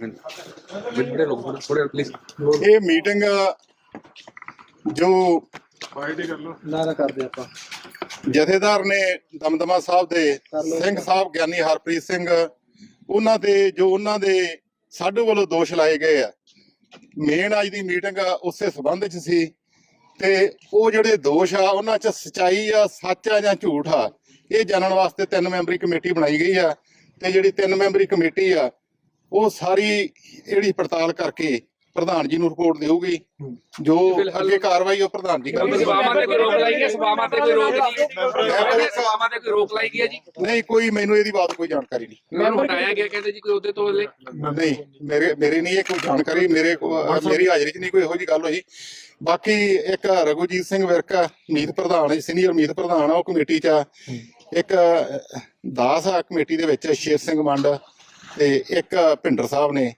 ਬੜੇ ਲੋਕ ਥੋੜੇ ਪਲੀਜ਼ ਇਹ ਮੀਟਿੰਗ ਜੋ ਨਾਰਾ ਕਰਦੇ ਆਪਾਂ। ਜਥੇਦਾਰ ਨੇ ਦਮਦਮਾ ਸਾਹਿਬ ਦੇ ਸਿੰਘ ਸਾਹਿਬ ਗਿਆਨੀ ਹਰਪ੍ਰੀਤ ਸਿੰਘ ਉਹਨਾਂ ਤੇ ਜੋ ਉਹਨਾਂ ਦੇ ਸਾਡੇ ਵੱਲੋਂ ਦੋਸ਼ ਲਾਏ ਗਏ ਆ। ਮੇਨ ਅੱਜ ਦੀ ਮੀਟਿੰਗ ਉਸੇ ਸਬੰਧ ਚ ਸੀ ਤੇ ਉਹ ਜਿਹੜੇ ਦੋਸ਼ ਆ ਉਹਨਾਂ ਚ ਸਚਾਈ ਆ ਸੱਚ ਆ ਜਾਂ ਝੂਠ ਆ ਇਹ ਜਾਣਨ ਵਾਸਤੇ ਤਿੰਨ ਮੈਂਬਰੀ ਕਮੇਟੀ ਬਣਾਈ ਗਈ ਆ ਤੇ ਜਿਹੜੀ ਤਿੰਨ ਮੈਂਬਰੀ ਕਮੇਟੀ ਆ ਉਹ ਸਾਰੀ ਜਿਹੜੀ ਪੜਤਾਲ ਕਰਕੇ ਪ੍ਰਧਾਨ ਜੀ ਨੂੰ ਰਿਪੋਰਟ ਦੇਊਗੀ। ਜੋ ਅੱਗੇ ਕਾਰਵਾਈ ਉਹ ਪ੍ਰਧਾਨ ਜੀ ਕਰਨਗੇ। ਸਭਾਵਾਂ ਤੇ ਕੋਈ ਰੋਕ ਲਾਈ ਗਈ ਹੈ? ਸਭਾਵਾਂ ਤੇ ਕੋਈ ਰੋਕ ਨਹੀਂ ਸਭਾਵਾਂ ਤੇ ਕੋਈ ਰੋਕ ਲਾਈ ਗਈ ਹੈ ਜੀ? ਨਹੀਂ ਕੋਈ ਮੈਨੂੰ ਇਹਦੀ ਬਾਤ ਕੋਈ ਜਾਣਕਾਰੀ ਨਹੀਂ। ਉਹਨਾਂ ਨੂੰ ਹਟਾਇਆ ਗਿਆ ਕਹਿੰਦੇ ਜੀ ਕੋਈ ਉਹਦੇ ਤੋਂ ਲੈ ਨਹੀਂ ਮੇਰੇ ਮੇਰੇ ਨਹੀਂ ਇਹ ਕੋਈ ਜਾਣਕਾਰੀ ਮੇਰੇ ਕੋਲ ਮੇਰੀ ਹਾਜ਼ਰੀ 'ਚ ਨਹੀਂ ਕੋਈ ਇਹੋ ਜੀ ਗੱਲ ਹੋਈ। ਬਾਕੀ ਇੱਕ ਰਘੁਜੀਤ ਸਿੰਘ ਵਿਰਕ ਮੀਤ ਪ੍ਰਧਾਨ ਸੀਨੀਅਰ ਮੀਤ ਪ੍ਰਧਾਨ ਆ ਉਹ ਕਮੇਟੀ 'ਚ। ਇੱਕ ਦਾਸ ਆ ਕਮੇਟੀ ਦੇ ਵਿੱਚ ਸ਼ੇਰ ਸਿੰਘ ਮੰਡ ਤੇ ਇੱਕ ਭਿੰਡਰ ਸਾਹਿਬ ਨੇ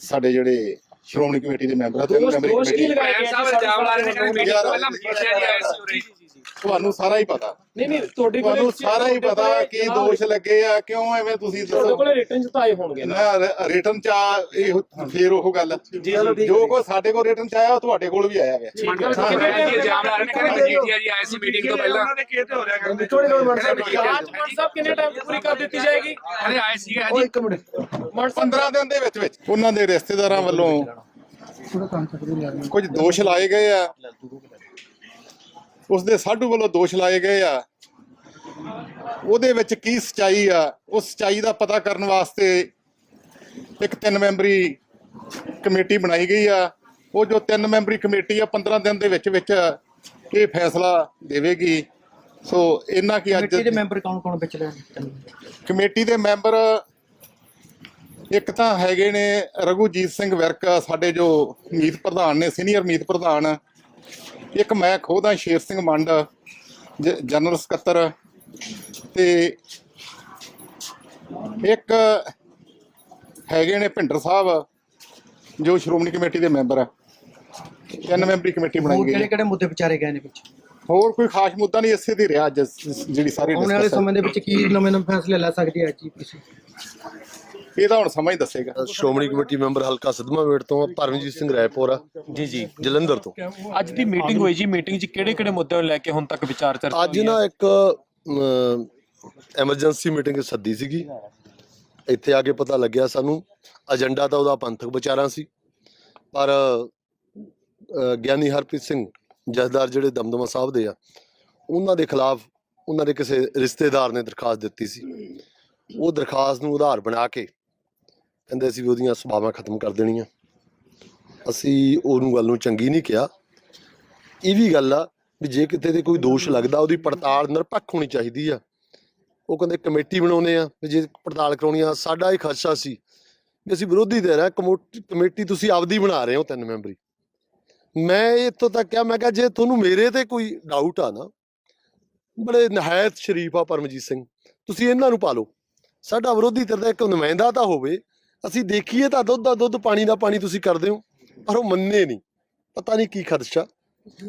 ਸਾਡੇ ਜਿਹੜੇ ਸ਼੍ਰੋਮਣੀ ਕਮੇਟੀ ਦੇ ਮੈਂਬਰ ਆ ਤਿੰਨ ਦੋਸ਼ ਕੀ ਕਮੇਟੀ ਲਗਾਏ ਭੈਣ ਗਏ ਸਾਹਿਬ ਇਲਜ਼ਾਮ ਲਾ ਰਹੇ ਨੇ ਕਹਿੰਦੇ ਮੀਟਿੰਗ ਤੋਂ ਪਹਿਲਾਂ ਮਜੀਠੀਆ ਜੀ ਆਏ ਸੀ ਉਰੇ। ਤੁਹਾਨੂੰ ਸਾਰਾ ਹੀ ਪਤਾ। ਨਹੀਂ ਨਹੀਂ ਤੁਹਾਡੇ ਕੋਲ ਤੁਹਾਨੂੰ ਸਾਰਾ ਹੀ ਪਤਾ ਕਿ ਦੋਸ਼ ਲੱਗੇ ਆ ਕਿਉਂ ਐਵੇਂ ਤੁਸੀਂ ਤੁਹਾਡੇ ਕੋਲ ਰਿਟਰਨ ਚ ਤਾਂ ਆਏ ਹੋਣਗੇ ਨਾ। ਨਾ ਰਿਟਰਨ ਚ ਇਹ ਫੇਰ ਉਹ ਗੱਲ। ਜੋ ਕੋ ਸਾਡੇ ਕੋਲ ਰਿਟਰਨ ਚ ਆਇਆ ਉਹ ਤੁਹਾਡੇ ਕੋਲ ਵੀ ਆਇਆ ਜੀ ਇਲਜ਼ਾਮ ਲਾ ਰਹੇ ਨੇ? ਕਹਿੰਦੇ ਮਜੀਠੀਆ ਜੀ ਆਏ ਸੀ ਮੀਟਿੰਗ ਤੋਂ ਪਹਿਲਾਂ। ਥੋੜੇ ਕੋਲ ਮਨ ਸਾਹਿਬ ਸਾਹਿਬ ਮਨ ਸਾਹਿਬ ਕਿੰਨੇ ਟਾਈਮ ਪੂਰੀ ਕਰ ਦਿੱਤੀ ਜਾਏਗੀ? ਕਹਿੰਦੇ ਆਏ ਸੀਗੇ ਹਾਂਜੀ ਇੱਕ ਮਿੰਟ। ਮਨ ਸਾਹਿਬ 15 ਦਿਨ ਦੇ ਵਿੱਚ ਵਿੱਚ। ਉਹਨਾਂ ਦੇ ਰਿਸ਼ਤੇਦਾਰਾਂ ਵੱਲੋਂ ਕੁਝ ਦੋਸ਼ ਲਾਏ ਗਏ ਆ। ਉਸ ਦੇ ਸਾਡੂ ਵੱਲੋਂ ਦੋਸ਼ ਲਾਏ ਗਏ ਆ। ਉਹਦੇ ਵਿੱਚ ਕੀ ਸਚਾਈ ਆ ਉਸ ਸਚਾਈ ਦਾ ਪਤਾ ਕਰਨ ਵਾਸਤੇ ਇੱਕ ਤਿੰਨ ਮੈਂਬਰੀ ਕਮੇਟੀ ਬਣਾਈ ਗਈ ਆ। ਉਹ ਜੋ ਤਿੰਨ ਮੈਂਬਰੀ ਕਮੇਟੀ ਆ 15 ਦਿਨ ਦੇ ਵਿੱਚ ਵਿੱਚ ਇਹ ਫੈਸਲਾ ਦੇਵੇਗੀ। ਸੋ ਇਹਨਾਂ ਕੀ ਅੱਜ ਕਮੇਟੀ ਦੇ ਮੈਂਬਰ ਕੌਣ ਕੌਣ ਵਿਚ ਲੈਣ ਕਮੇਟੀ ਦੇ ਮੈਂਬਰ ਇੱਕ ਤਾਂ ਹੈਗੇ ਨੇ ਰਘੂਜੀਤ ਸਿੰਘ ਵਿਰਕ ਸਾਡੇ ਜੋ ਮੀਤ ਪ੍ਰਧਾਨ ਨੇ ਸੀਨੀਅਰ ਮੀਤ ਪ੍ਰਧਾਨ ਇੱਕ ਮੈਂ ਖੁਦ ਸ਼ੇਰ ਸਿੰਘ ਮੰਡ ਜ- ਜਨਰਲ ਸਕੱਤਰ ਤੇ ਇੱਕ ਹੈਗੇ ਨੇ ਭਿੰਡਰ ਸਾਹਿਬ ਜੋ ਸ਼੍ਰੋਮਣੀ ਕਮੇਟੀ ਦੇ ਮੈਂਬਰ ਆ ਤਿੰਨ ਮੈਂਬਰੀ ਕਮੇਟੀ ਬਣਾਈ ਗਈ ਕਿਹੜੇ ਹੈ। ਕਿਹੜੇ ਮੁੱਦੇ ਵਿਚਾਰੇ ਗਏ ਨੇ ਵਿੱਚ ਹੋਰ ਕੋਈ ਖਾਸ ਮੁੱਦਾ ਨਹੀਂ ਇਸੇ ਦੀ ਰਿਹਾ ਜਿਹੜੀ ਸਾਰੀ ਆਉਣ ਵਾਲੇ। ਸਮੇਂ ਦੇ ਵਿੱਚ ਕੀ ਨਵੇਂ ਨਵੇਂ ਫੈਸਲੇ ਲੈ ਸਕਦੀ ਹੈ ਜੀਪੀਸੀ ਇਹ ਤਾਂ ਹੁਣ ਸਮਾਂ ਹੀ ਦੱਸੇਗਾ। ਸ਼੍ਰੋਮਣੀ ਕਮੇਟੀ ਮੈਂਬਰ ਹਲਕਾ ਸਿੱਧਵਾਂ ਵੇੜ ਤੋਂ ਪਰਮਜੀਤ ਸਿੰਘ ਰਾਏਪੁਰ ਜੀ ਜੀ। ਜਲੰਧਰ ਤੋਂ। ਅੱਜ ਦੀ ਮੀਟਿੰਗ ਹੋਈ ਜੀ। ਮੀਟਿੰਗ 'ਚ ਕਿਹੜੇ ਕਿਹੜੇ ਮੁੱਦਿਆਂ ਨੂੰ ਲੈ ਕੇ ਹੁਣ ਤੱਕ ਵਿਚਾਰ ਚਰਚਾ ਅੱਜ? ਨਾ ਇੱਕ ਐਮਰਜੈਂਸੀ ਮੀਟਿੰਗ ਸੱਦੀ ਸੀਗੀ। ਇੱਥੇ ਆ ਕੇ ਪਤਾ ਲੱਗਿਆ ਸਾਨੂੰ। ਏਜੰਡਾ ਤਾਂ ਉਹਦਾ ਪੰਥਕ ਵਿਚਾਰਾਂ ਸੀ। ਪਰ ਗਿਆਨੀ ਹਰਪ੍ਰੀਤ ਸਿੰਘ ਜਥੇਦਾਰ ਜਿਹੜੇ ਦਮਦਮਾ ਸਾਹਿਬ ਦੇ ਆ ਉਹਨਾਂ ਦੇ ਖਿਲਾਫ ਉਹਨਾਂ ਦੇ ਕਿਸੇ ਰਿਸ਼ਤੇਦਾਰ ਨੇ ਦਰਖਾਸਤ ਦਿੱਤੀ ਸੀ। ਉਹ ਦਰਖਾਸਤ ਨੂੰ ਆਧਾਰ ਬਣਾ ਕੇ ਕਹਿੰਦੇ ਅਸੀਂ ਵੀ ਉਹਦੀਆਂ ਸਭਾਵਾਂ ਖਤਮ ਕਰ ਦੇਣੀਆਂ। ਅਸੀਂ ਉਹਨੂੰ ਗੱਲ ਨੂੰ ਚੰਗੀ ਨਹੀਂ ਕਿਹਾ। ਇਹ ਵੀ ਗੱਲ ਆ ਵੀ ਜੇ ਕਿਤੇ ਤੇ ਕੋਈ ਦੋਸ਼ ਲੱਗਦਾ, ਉਹਦੀ ਪੜਤਾਲ ਨਿਰਪੱਖ ਹੋਣੀ ਚਾਹੀਦੀ ਆ। ਉਹ ਕਹਿੰਦੇ ਕਮੇਟੀ ਬਣਾਉਨੇ ਆ ਵੀ ਜੇ ਪੜਤਾਲ ਕਰਾਉਣੀ ਆ, ਸਾਡਾ ਇਹ ਖਦਸ਼ਾ ਸੀ ਵੀ ਅਸੀਂ ਵਿਰੋਧੀ ਦੇ ਰਹੇ ਕਮੇਟੀ ਤੁਸੀਂ ਆਪਦੀ ਬਣਾ ਰਹੇ ਹੋ ਤਿੰਨ ਮੈਂਬਰੀ। ਮੈਂ ਇੱਥੋਂ ਤੱਕ ਕਿਹਾ, ਮੈਂ ਕਿਹਾ ਜੇ ਤੁਹਾਨੂੰ ਮੇਰੇ ਤੇ ਕੋਈ ਡਾਊਟ ਆ ਨਾ, ਬੜੇ ਨਹਾਇਤ ਸ਼ਰੀਫ ਆ ਪਰਮਜੀਤ ਸਿੰਘ, ਤੁਸੀਂ ਇਹਨਾਂ ਨੂੰ ਪਾ ਲਓ। ਸਾਡਾ ਵਿਰੋਧੀ ਧਿਰ ਦਾ ਇੱਕ ਨੁਮਾਇੰਦਾ ਤਾਂ ਹੋਵੇ ਅਸੀਂ ਦੇਖੀਏ ਤਾਂ ਦੁੱਧ ਦਾ ਦੁੱਧ, ਪਾਣੀ ਦਾ ਪਾਣੀ ਤੁਸੀਂ ਕਰਦੇ ਹੋ, ਪਰ ਉਹ ਮੰਨੇ ਨਹੀਂ। ਪਤਾ ਨਹੀਂ ਕੀ ਖਦਸ਼ਾ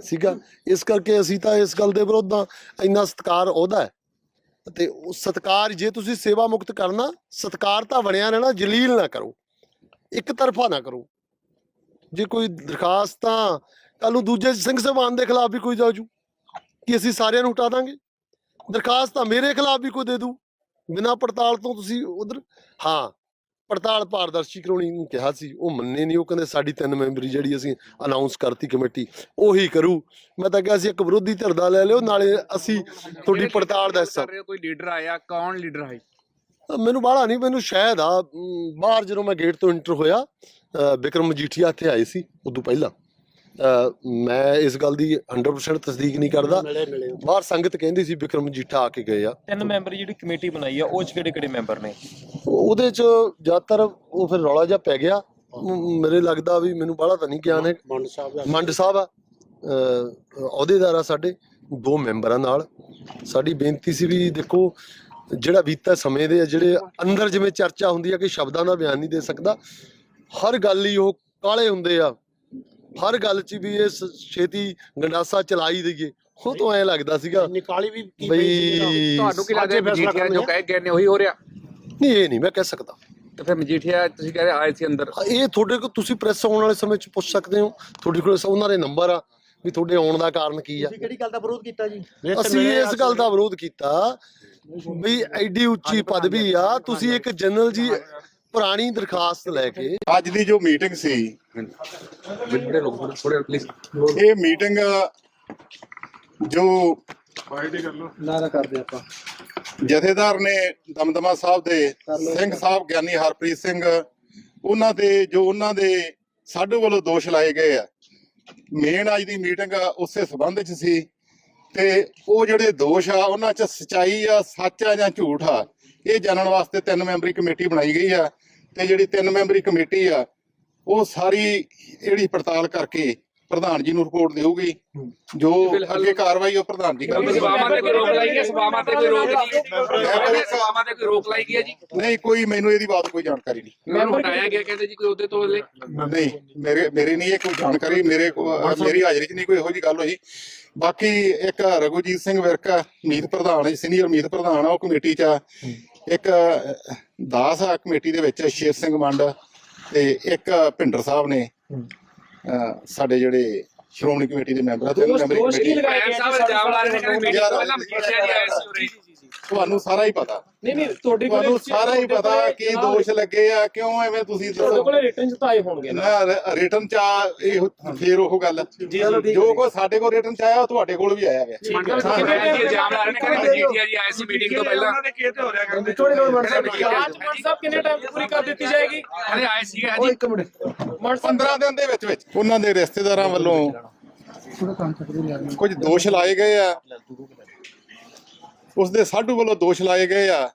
ਸੀਗਾ। ਇਸ ਕਰਕੇ ਅਸੀਂ ਤਾਂ ਇਸ ਗੱਲ ਦੇ ਵਿਰੁੱਧ ਆ ਇੰਨਾ ਸਤਕਾਰ ਉਹਦਾ ਹੈ। ਤੇ ਉਹ ਸਤਕਾਰ ਜੇ ਤੁਸੀਂ ਸੇਵਾ ਮੁਕਤ ਕਰਨਾ, ਸਤਕਾਰ ਤਾਂ ਬਣਿਆ ਰਹਿਣਾ, ਜਲੀਲ ਨਾ ਕਰੋ। ਇੱਕ ਤਰਫਾ ਨਾ ਕਰੋ। ਜੇ ਕੋਈ ਦਰਖਾਸਤ ਤਾਂ ਕੱਲ ਨੂੰ ਦੂਜੇ ਸਿੰਘ ਸਭਾਨ ਦੇ ਖਿਲਾਫ ਵੀ ਕੋਈ ਜਾਜੂ ਕਿ ਅਸੀਂ ਸਾਰਿਆਂ ਨੂੰ ਹਟਾ ਦਾਂਗੇ? ਦਰਖਾਸਤ ਤਾਂ ਮੇਰੇ ਖਿਲਾਫ ਵੀ ਕੋਈ ਦੇ ਦੂ। ਬਿਨਾਂ ਪੜਤਾਲ ਤੋਂ ਤੁਸੀਂ ਉਧਰ, ਹਾਂ। ਪੜਤਾਲ ਪਾਰਦਰਸ਼ੀ ਕਰਾਉਣੀ ਨੂੰ ਕਿਹਾ ਸੀ। ਉਹ ਮੰਨੇ ਨਹੀਂ ਉਹ ਕਹਿੰਦੇ ਸਾਡੀ ਤਿੰਨ ਮੈਂਬਰੀ ਜਿਹੜੀ ਅਸੀਂ ਅਨਾਉਂਸ ਕਰਤੀ ਕਮੇਟੀ ਉਹੀ ਕਰੂ। ਮੈਂ ਤਾਂ ਕਿਹਾ ਸੀ ਇੱਕ ਵਿਰੋਧੀ ਧਿਰ ਦਾ ਲੈ ਲਿਓ ਨਾਲੇ ਅਸੀਂ ਤੁਹਾਡੀ ਪੜਤਾਲ ਦਾ ਹਿੱਸਾ। ਕਰ ਰਹੇ ਹੋ, ਕੋਈ ਲੀਡਰ ਆਇਆ ਕੌਣ ਲੀਡਰ ਹੈ? ਮੈਨੂੰ ਬਾਹਲਾ ਨਹੀਂ ਮੈਨੂੰ ਸ਼ਾਇਦ ਆ ਬਾਹਰ ਜਦੋਂ ਮੈਂ ਗੇਟ ਤੋਂ ਇੰਟਰ ਹੋਇਆ ਬਿਕਰਮ ਮਜੀਠੀਆ ਇੱਥੇ ਆਏ ਸੀ ਉਦੋਂ ਪਹਿਲਾਂ। ਮੈਂ ਇਸ ਗੱਲ ਦੀ 100% ਤਸਦੀਕ ਨਹੀਂ ਕਰਦਾ। ਬਾਹਰ ਸੰਗਤ ਕਹਿੰਦੀ ਸੀ ਬਿਕਰਮ ਮਜੀਠਾ ਆ ਕੇ ਗਏ ਆ। ਤਿੰਨ ਮੈਂਬਰ ਜਿਹੜੀ ਕਮੇਟੀ ਬਣਾਈ ਆ ਉਹ 'ਚ ਕਿਹੜੇ ਕਿਹੜੇ ਮੈਂਬਰ ਨੇ? ਉਹਦੇ ਚ ਜ਼ਿਆਦਾਤਰ ਉਹ ਫਿਰ ਰੌਲਾ ਜਿਹਾ ਪੈ ਗਿਆ। ਮੇਰੇ ਲੱਗਦਾ ਵੀ ਮੈਨੂੰ ਬਾਹਲਾ ਤਾਂ ਨਹੀਂ ਗਿਆਨ ਹੈ। ਮੰਡ ਸਾਹਿਬ ਦਾ। ਮੰਡ ਸਾਹਿਬ ਆ। ਅਹ, ਅਹੁਦੇਦਾਰ ਆ ਸਾਡੇ ਦੋ ਮੈਂਬਰਾਂ ਨਾਲ। ਸਾਡੀ ਬੇਨਤੀ ਸੀ ਵੀ ਦੇਖੋ ਜਿਹੜਾ ਬੀਤਾ ਸਮੇਂ ਦੇ ਆ ਜਿਹੜੇ ਅੰਦਰ ਜਿਵੇਂ ਚਰਚਾ ਹੁੰਦੀ ਆ ਕਿ ਸ਼ਬਦਾਂ ਦਾ ਬਿਆਨ ਨਹੀਂ ਦੇ ਸਕਦਾ ਹਰ ਗੱਲ ਹੀ ਉਹ ਕਾਲੇ ਹੁੰਦੇ ਆ। ਹਰ ਗੱਲ 'ਚ ਵੀ ਇਹ ਸ- ਛੇਤੀ ਗੰਡਾਸਾ ਚਲਾਈ ਦਈਏ। ਉਹ ਤੋਂ ਐ ਲੱਗਦਾ ਸੀਗਾ। ਨਿਕਾਲੀ ਵੀ ਕੀ ਬਈ ਤੁਹਾਨੂੰ ਕੀ ਲੱਗਦਾ ਮਜੀਠੀਆ ਜੋ ਕਹਿ ਗਏ ਨੇ ਉਹੀ ਹੋ ਰਿਹਾ। ਨਹੀਂ ਇਹ ਨਹੀਂ ਮੈਂ ਕਹਿ ਸਕਦਾ। ਤੇ ਫਿਰ ਮਜੀਠੀਆ ਤੁਸੀਂ ਕਹਿ ਰਹੇ ਆਏ ਸੀ ਅੰਦਰ। ਇਹ ਤੁਹਾਡੇ ਕੋਲ ਤੁਸੀਂ ਪ੍ਰੈਸ ਆਉਣ ਵਾਲੇ ਸਮੇਂ 'ਚ ਪੁੱਛ ਸਕਦੇ ਹੋ। ਤੁਹਾਡੇ ਕੋਲ ਉਹਨਾਂ ਦੇ ਨੰਬਰ ਆ ਵੀ ਤੁਹਾਡੇ ਆਉਣ ਦਾ ਕਾਰਨ ਕੀ ਆ। ਕਿਹੜੀ ਗੱਲ ਦਾ ਵਿਰੋਧ ਕੀਤਾ ਜੀ? ਅਸੀਂ ਇਸ ਗੱਲ ਦਾ ਵਿਰੋਧ ਕੀਤਾ ਵੀ ਐਡੀ ਉੱਚੀ ਪਦਵੀ ਆ ਤੁਸੀਂ ਇੱਕ ਜਨਰਲ ਜੀ ਪੁਰਾਣੀ ਦਰਖਾਸਤ ਲੈ ਕੇ। ਅੱਜ ਦੀ ਜੋ ਮੀਟਿੰਗ ਸੀ ਜਿਹੜੇ ਲੋਕ ਥੋੜੇ ਪਲੀਜ਼ ਇਹ ਮੀਟਿੰਗ ਜੋ ਨਾ ਨਾ ਕਰਦੇ ਆਪਾਂ। ਜਥੇਦਾਰ ਨੇ ਦਮਦਮਾ ਸਾਹਿਬ ਦੇ ਸਿੰਘ ਸਾਹਿਬ ਗਿਆਨੀ ਹਰਪ੍ਰੀਤ ਸਿੰਘ ਉਹਨਾਂ ਦੇ ਜੋ ਉਹਨਾਂ ਦੇ ਸਾਡੇ ਵੱਲੋਂ ਦੋਸ਼ ਲਾਏ ਗਏ ਆ। ਮੇਨ ਅੱਜ ਦੀ ਮੀਟਿੰਗ ਉਸੇ ਸਬੰਧ ਚ ਸੀ ਤੇ ਉਹ ਜਿਹੜੇ ਦੋਸ਼ ਆ ਉਹਨਾਂ ਚ ਸਚਾਈ ਆ ਸੱਚ ਆ ਜਾਂ ਝੂਠ ਆ ਇਹ ਜਾਣਨ ਵਾਸਤੇ ਤਿੰਨ ਮੈਂਬਰੀ ਕਮੇਟੀ ਬਣਾਈ ਗਈ ਆ ਤੇ ਜਿਹੜੀ ਤਿੰਨ ਮੈਂਬਰੀ ਕਮੇਟੀ ਆ ਉਹ ਸਾਰੀ ਜਿਹੜੀ ਪੜਤਾਲ ਕਰਕੇ ਪ੍ਰਧਾਨ ਜੀ ਨੂੰ ਰਿਪੋਰਟ ਦੇਊਗੀ ਜੋ ਅੱਗੇ ਕਾਰਵਾਈ ਉਹ ਪ੍ਰਧਾਨ ਜੀ ਕਰਨਗੇ। ਸਭਾਵਾਂ ਤੇ ਕੋਈ ਰੋਕ ਲਾਈ ਗਈ ਸਭਾਵਾਂ ਤੇ ਕੋਈ ਰੋਕ ਨਹੀਂ ਸਭਾਵਾਂ ਤੇ ਕੋਈ ਰੋਕ ਲਾਈ ਗਈ ਹੈ ਜੀ? ਨਹੀਂ ਕੋਈ ਮੈਨੂੰ ਇਹਦੀ ਬਾਤ ਕੋਈ ਜਾਣਕਾਰੀ ਨਹੀਂ। ਮੈਨੂੰ ਹਟਾਇਆ ਗਿਆ ਕਹਿੰਦੇ ਜੀ ਕੋਈ ਉਹਦੇ ਤੋਂ ਲੈ ਨਹੀਂ ਮੇਰੇ ਮੇਰੇ ਨਹੀਂ ਇਹ ਕੋਈ ਜਾਣਕਾਰੀ ਮੇਰੇ ਕੋਲ ਮੇਰੀ ਹਾਜ਼ਰੀ 'ਚ ਨਹੀਂ ਕੋਈ ਇਹੋ ਜੀ ਗੱਲ ਹੋਈ। ਬਾਕੀ ਇੱਕ ਰਘੁਜੀਤ ਸਿੰਘ ਵਿਰਕ ਮੀਤ ਪ੍ਰਧਾਨ ਹੈ ਸੀਨੀਅਰ ਮੀਤ ਪ੍ਰਧਾਨ ਆ ਉਹ ਕਮੇਟੀ 'ਚ ਆ। ਇੱਕ ਦਾਸ ਆ ਕਮੇਟੀ ਦੇ ਵਿੱਚ ਸ਼ੇਰ ਸਿੰਘ ਮੰਡ ਤੇ ਇੱਕ ਭਿੰਡਰ ਸਾਹਿਬ ਨੇ ਸਾਡੇ ਜਿਹੜੇ ਸ਼੍ਰੋਮਣੀ ਕਮੇਟੀ ਦੇ ਮੈਂਬਰ ਆ ਕੀ ਕਮੇਟੀ ਲਗਾਏ ਭੈਣ ਸਾਹਿਬ ਇਲਜ਼ਾਮ ਲਾ ਰਹੇ ਨੇ ਕਹਿੰਦੇ ਤੋਂ ਪਹਿਲਾਂ ਮਜੀਠੀਆ ਜੀ ਆਏ ਸੀ ਉਰੇ। ਤੁਹਾਨੂੰ ਸਾਰਾ ਹੀ ਪਤਾ। ਨਹੀਂ ਨਹੀਂ ਤੁਹਾਡੇ ਕੋਲ ਤੁਹਾਨੂੰ ਸਾਰਾ ਹੀ ਪਤਾ ਕੀ ਦੋਸ਼ ਲੱਗੇ ਆ ਕਿਉਂ ਐਵੇਂ ਤੁਸੀਂ ਤੁਹਾਡੇ ਕੋਲ ਰਿਟਰਨ ਚ ਤਾਂ ਆਏ ਹੋਣਗੇ ਨਾ। ਨਾ ਰਿਟਰਨ ਚ ਆ, ਇਹ ਫੇਰ ਉਹ ਗੱਲ। ਜੋ ਕੋ ਸਾਡੇ ਕੋਲ ਰਿਟਰਨ ਚ ਆਇਆ ਉਹ ਤੁਹਾਡੇ ਕੋਲ ਵੀ ਆਇਆ ਹੈ। ਸਾਹਿਬ ਜੀ ਇਲਜ਼ਾਮ ਲਾ ਰਹੇ ਨੇ ਕਹਿੰਦੇ ਮਜੀਠੀਆ ਜੀ ਆਏ ਸੀ ਮੀਟਿੰਗ ਤੋਂ ਪਹਿਲਾਂ। ਥੋੜੀ ਗੱਲ ਮਨ ਸਾਹਿਬ ਜਾਂਚ ਮਨ ਸਾਹਿਬ ਕਿੰਨੇ ਟਾਈਮ ਪੂਰੀ ਕਰ ਦਿੱਤੀ ਜਾਏਗੀ? ਕਹਿੰਦੇ ਆਏ ਸੀਗੇ ਹਜੀ। ਇੱਕ ਮਿੰਟ। ਮਨ ਸਾਹਿਬ 15 ਦਿਨ ਦੇ ਵਿੱਚ ਵਿੱਚ। ਉਹਨਾਂ ਦੇ ਰਿਸ਼ਤੇਦਾਰਾਂ ਵੱਲੋਂ ਕੁਝ ਦੋਸ਼ ਲਾਏ ਗਏ ਆ। ਉਸ ਦੇ ਸਾਡੂ ਵੱਲੋਂ ਦੋਸ਼ ਲਾਏ ਗਏ ਆ।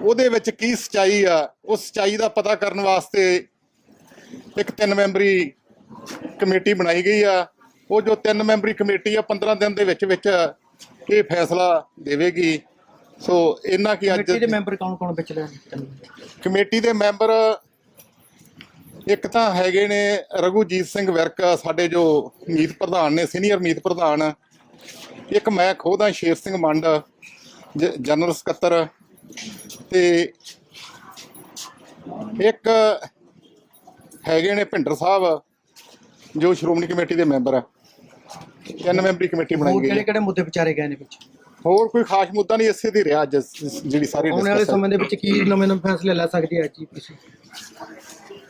ਉਹਦੇ ਵਿੱਚ ਕੀ ਸਚਾਈ ਆ ਉਸ ਸਚਾਈ ਦਾ ਪਤਾ ਕਰਨ ਵਾਸਤੇ ਇੱਕ ਤਿੰਨ ਮੈਂਬਰੀ ਕਮੇਟੀ ਬਣਾਈ ਗਈ ਆ। ਉਹ ਜੋ ਤਿੰਨ ਮੈਂਬਰੀ ਕਮੇਟੀ ਆ 15 ਦਿਨ ਦੇ ਵਿੱਚ ਵਿੱਚ ਇਹ ਫੈਸਲਾ ਦੇਵੇਗੀ। ਸੋ ਇਹਨਾਂ ਕੀ ਅੱਜ ਕਮੇਟੀ ਦੇ ਮੈਂਬਰ ਕੌਣ ਕੌਣ ਵਿੱਚ ਲੈਣ ਕਮੇਟੀ ਦੇ ਮੈਂਬਰ ਇੱਕ ਤਾਂ ਹੈਗੇ ਨੇ ਰਘੁਜੀਤ ਸਿੰਘ ਵਿਰਕ ਸਾਡੇ ਜੋ ਮੀਤ ਪ੍ਰਧਾਨ ਨੇ ਸੀਨੀਅਰ ਮੀਤ ਪ੍ਰਧਾਨ। ਇੱਕ ਮੈਂ ਖੁਦ ਹਾਂ ਸ਼ੇਰ ਸਿੰਘ ਮੰਡ ਜ- ਜਨਰਲ ਸਕੱਤਰ ਤੇ ਇੱਕ ਹੈਗੇ ਨੇ ਭਿੰਡਰ ਸਾਹਿਬ ਜੋ ਸ਼੍ਰੋਮਣੀ ਕਮੇਟੀ ਦੇ ਮੈਂਬਰ ਆ ਤਿੰਨ ਮੈਂਬਰੀ ਕਮੇਟੀ ਬਣਾਈ ਗਈ ਕਿਹੜੇ। ਕਿਹੜੇ ਮੁੱਦੇ ਵਿਚਾਰੇ ਗਏ ਨੇ ਵਿੱਚ ਹੋਰ ਕੋਈ ਖਾਸ ਮੁੱਦਾ ਨਹੀਂ ਇਸੇ ਦੀ ਰਿਹਾ ਅੱਜ ਜਿਹੜੀ ਸਾਰੀ ਆਉਣ ਵਾਲੇ। ਸਮੇਂ ਦੇ ਵਿੱਚ ਕੀ ਨਵੇਂ ਨਵੇਂ ਫੈਸਲੇ ਲੈ ਸਕਦੀ ਹੈ ਜੀਪੀਸੀ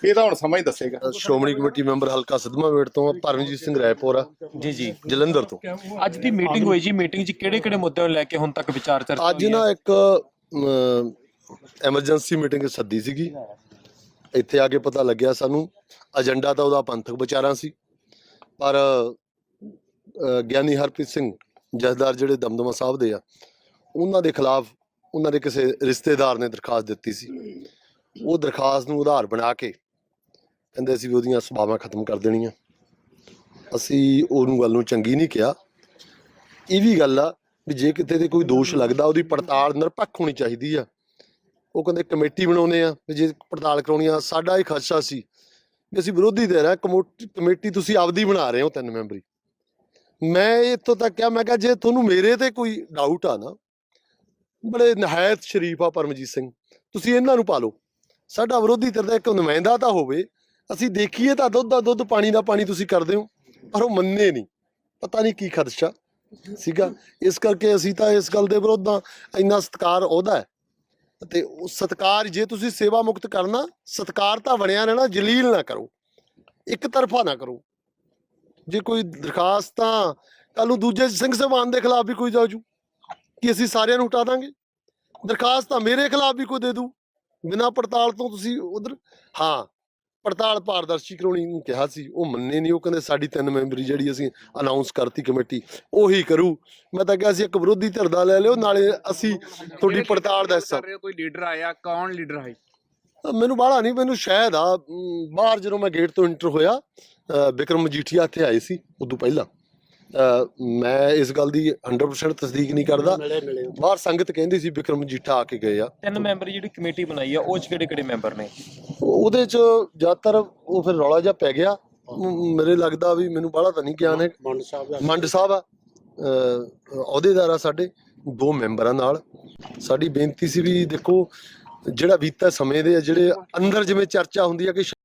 ਇਹ ਤਾਂ ਹੁਣ ਸਮਾਂ ਹੀ ਦੱਸੇਗਾ। ਸ਼੍ਰੋਮਣੀ ਕਮੇਟੀ ਮੈਂਬਰ ਹਲਕਾ ਸਦਮਾ ਵੇੜ ਤੋਂ ਪਰਮਜੀਤ ਸਿੰਘ ਰਾਏਪੁਰ ਜੀ ਜੀ। ਜਲੰਧਰ ਤੋਂ। ਅੱਜ ਦੀ ਮੀਟਿੰਗ ਹੋਈ ਜੀ ਮੀਟਿੰਗ 'ਚ ਕਿਹੜੇ ਕਿਹੜੇ ਮੁੱਦਿਆਂ ਨੂੰ ਲੈ ਕੇ ਹੁਣ ਤੱਕ ਵਿਚਾਰ ਚਰਚਾ ਅੱਜ? ਨਾ ਇੱਕ ਐਮਰਜੈਂਸੀ ਮੀਟਿੰਗ ਸੱਦੀ ਸੀਗੀ। ਇੱਥੇ ਆ ਕੇ ਪਤਾ ਲੱਗਿਆ ਸਾਨੂੰ ਏਜੰਡਾ ਤਾਂ ਉਹਦਾ ਪੰਥਕ ਵਿਚਾਰਾਂ ਸੀ। ਪਰ ਗਿਆਨੀ ਹਰਪ੍ਰੀਤ ਸਿੰਘ ਜਥੇਦਾਰ ਜਿਹੜੇ ਦਮਦਮਾ ਸਾਹਿਬ ਦੇ ਆ ਉਹਨਾਂ ਦੇ ਖਿਲਾਫ ਉਹਨਾਂ ਦੇ ਕਿਸੇ ਰਿਸ਼ਤੇਦਾਰ ਨੇ ਦਰਖਾਸਤ ਦਿੱਤੀ ਸੀ। ਉਹ ਦਰਖਾਸਤ ਨੂੰ ਆਧਾਰ ਬਣਾ ਕੇ ਕਹਿੰਦੇ ਅਸੀਂ ਵੀ ਉਹਦੀਆਂ ਸਭਾਵਾਂ ਖਤਮ ਕਰ ਦੇਣੀਆਂ। ਅਸੀਂ ਉਹਨੂੰ ਗੱਲ ਨੂੰ ਚੰਗੀ ਨਹੀਂ ਕਿਹਾ। ਇਹ ਵੀ ਗੱਲ ਆ ਵੀ ਜੇ ਕਿਤੇ ਤੇ ਕੋਈ ਦੋਸ਼ ਲੱਗਦਾ, ਉਹਦੀ ਪੜਤਾਲ ਨਿਰਪੱਖ ਹੋਣੀ ਚਾਹੀਦੀ ਆ। ਉਹ ਕਹਿੰਦੇ ਕਮੇਟੀ ਬਣਾਉਨੇ ਆ ਵੀ ਜੇ ਪੜਤਾਲ ਕਰਾਉਣੀ ਆ, ਸਾਡਾ ਇਹ ਖਦਸ਼ਾ ਸੀ ਵੀ ਅਸੀਂ ਵਿਰੋਧੀ ਦੇ ਰਹਾ ਕਮੇਟੀ ਤੁਸੀਂ ਆਪਦੀ ਬਣਾ ਰਹੇ ਹੋ ਤਿੰਨ ਮੈਂਬਰੀ। ਮੈਂ ਇੱਥੋਂ ਤੱਕ ਕਿਹਾ, ਮੈਂ ਕਿਹਾ ਜੇ ਤੁਹਾਨੂੰ ਮੇਰੇ ਤੇ ਕੋਈ ਡਾਊਟ ਆ ਨਾ, ਬੜੇ ਨਹਾਇਤ ਸ਼ਰੀਫ ਆ ਪਰਮਜੀਤ ਸਿੰਘ, ਤੁਸੀਂ ਇਹਨਾਂ ਨੂੰ ਪਾ ਲਓ। ਸਾਡਾ ਵਿਰੋਧੀ ਧਿਰ ਦਾ ਇੱਕ ਨੁਮਾਇੰਦਾ ਤਾਂ ਹੋਵੇ ਅਸੀਂ ਦੇਖੀਏ ਤਾਂ ਦੁੱਧ ਦਾ ਦੁੱਧ, ਪਾਣੀ ਦਾ ਪਾਣੀ ਤੁਸੀਂ ਕਰਦੇ ਹੋ, ਪਰ ਉਹ ਮੰਨੇ ਨਹੀਂ। ਪਤਾ ਨਹੀਂ ਕੀ ਖਦਸ਼ਾ ਸੀਗਾ। ਇਸ ਕਰਕੇ ਅਸੀਂ ਤਾਂ ਇਸ ਗੱਲ ਦੇ ਵਿਰੁੱਧ ਹਾਂ। ਇੰਨਾ ਸਤਕਾਰ ਉਹਦਾ ਤੇ ਉਹ ਸਤਕਾਰ, ਜੇ ਤੁਸੀਂ ਸੇਵਾ ਮੁਕਤ ਕਰਨਾ, ਸਤਕਾਰ ਤਾਂ ਬਣਿਆ ਰਹਿਣਾ, ਜਲੀਲ ਨਾ ਕਰੋ। ਇੱਕ ਤਰਫਾ ਨਾ ਕਰੋ। ਜੇ ਕੋਈ ਦਰਖਾਸਤ ਤਾਂ ਕੱਲ ਨੂੰ ਦੂਜੇ ਸਿੰਘ ਸਾਹਿਬਾਨ ਦੇ ਖਿਲਾਫ ਵੀ ਕੋਈ ਜਾਜੂ ਕਿ ਅਸੀਂ ਸਾਰਿਆਂ ਨੂੰ ਹਟਾ ਦਾਂਗੇ? ਦਰਖਾਸਤ ਤਾਂ ਮੇਰੇ ਖਿਲਾਫ ਵੀ ਕੋਈ ਦੇ ਦੂ। ਬਿਨਾਂ ਪੜਤਾਲ ਤੋਂ ਤੁਸੀਂ ਉਧਰ, ਹਾਂ। ਪੜਤਾਲ ਪਾਰਦਰਸ਼ੀ ਕਰਾਉਣੀ ਨੂੰ ਕਿਹਾ ਸੀ ਉਹ ਮੰਨੇ ਨਹੀਂ ਉਹ ਕਹਿੰਦੇ ਸਾਡੀ ਤਿੰਨ ਮੈਂਬਰੀ ਜਿਹੜੀ ਅਸੀਂ ਅਨਾਉਂਸ ਕਰਤੀ ਕਮੇਟੀ ਉਹੀ ਕਰੂ। ਮੈਂ ਤਾਂ ਕਿਹਾ ਸੀ ਇੱਕ ਵਿਰੋਧੀ ਧਿਰ ਦਾ ਲੈ ਲਿਓ ਨਾਲੇ ਅਸੀਂ ਤੁਹਾਡੀ ਪੜਤਾਲ ਦਾ ਹਿੱਸਾ। ਕਰ ਰਹੇ ਹੋ, ਕੋਈ ਲੀਡਰ ਆਇਆ ਕੌਣ ਲੀਡਰ ਹੈ? ਮੈਨੂੰ ਬਾਹਲਾ ਨਹੀਂ ਮੈਨੂੰ ਸ਼ਾਇਦ ਆ ਬਾਹਰ ਜਦੋਂ ਮੈਂ ਗੇਟ ਤੋਂ ਇੰਟਰ ਹੋਇਆ ਬਿਕਰਮ ਮਜੀਠੀਆ ਇੱਥੇ ਆਏ ਸੀ ਉਦੋਂ ਪਹਿਲਾਂ। ਮੈਂ ਇਸ ਗੱਲ ਦੀ 100% ਤਸਦੀਕ ਨਹੀਂ ਕਰਦਾ। ਬਾਹਰ ਸੰਗਤ ਕਹਿੰਦੀ ਸੀ ਬਿਕਰਮ ਮਜੀਠਾ ਆ ਕੇ ਗਏ ਆ। ਤਿੰਨ ਮੈਂਬਰੀ ਜਿਹੜੀ ਕਮੇਟੀ ਬਣਾਈ ਆ ਉਹ 'ਚ ਕਿਹੜੇ ਕਿਹੜੇ ਮੈਂਬਰ ਨੇ? ਉਹ- ਉਹਦੇ ਚ ਜ਼ਿਆਦਾਤਰ ਉਹ ਫਿਰ ਰੌਲਾ ਜਿਹਾ ਪੈ ਗਿਆ। ਮੇਰੇ ਲੱਗਦਾ ਵੀ ਮੈਨੂੰ ਬਾਹਲਾ ਤਾਂ ਨਹੀਂ ਗਿਆਨ ਹੈ ਮੰਡ ਸਾਹਿਬ ਮੰਡ ਸਾਹਿਬ ਆ। ਅਹ, ਅਹੁਦੇਦਾਰ ਆ ਸਾਡੇ ਦੋ ਮੈਂਬਰਾਂ ਨਾਲ। ਸਾਡੀ ਬੇਨਤੀ ਸੀ ਵੀ ਦੇਖੋ ਜਿਹੜਾ ਬੀਤਾ ਸਮੇਂ ਦੇ ਆ ਜਿਹੜੇ ਅੰਦਰ ਜਿਵੇਂ ਚਰਚਾ ਹੁੰਦੀ ਆ ਕਿ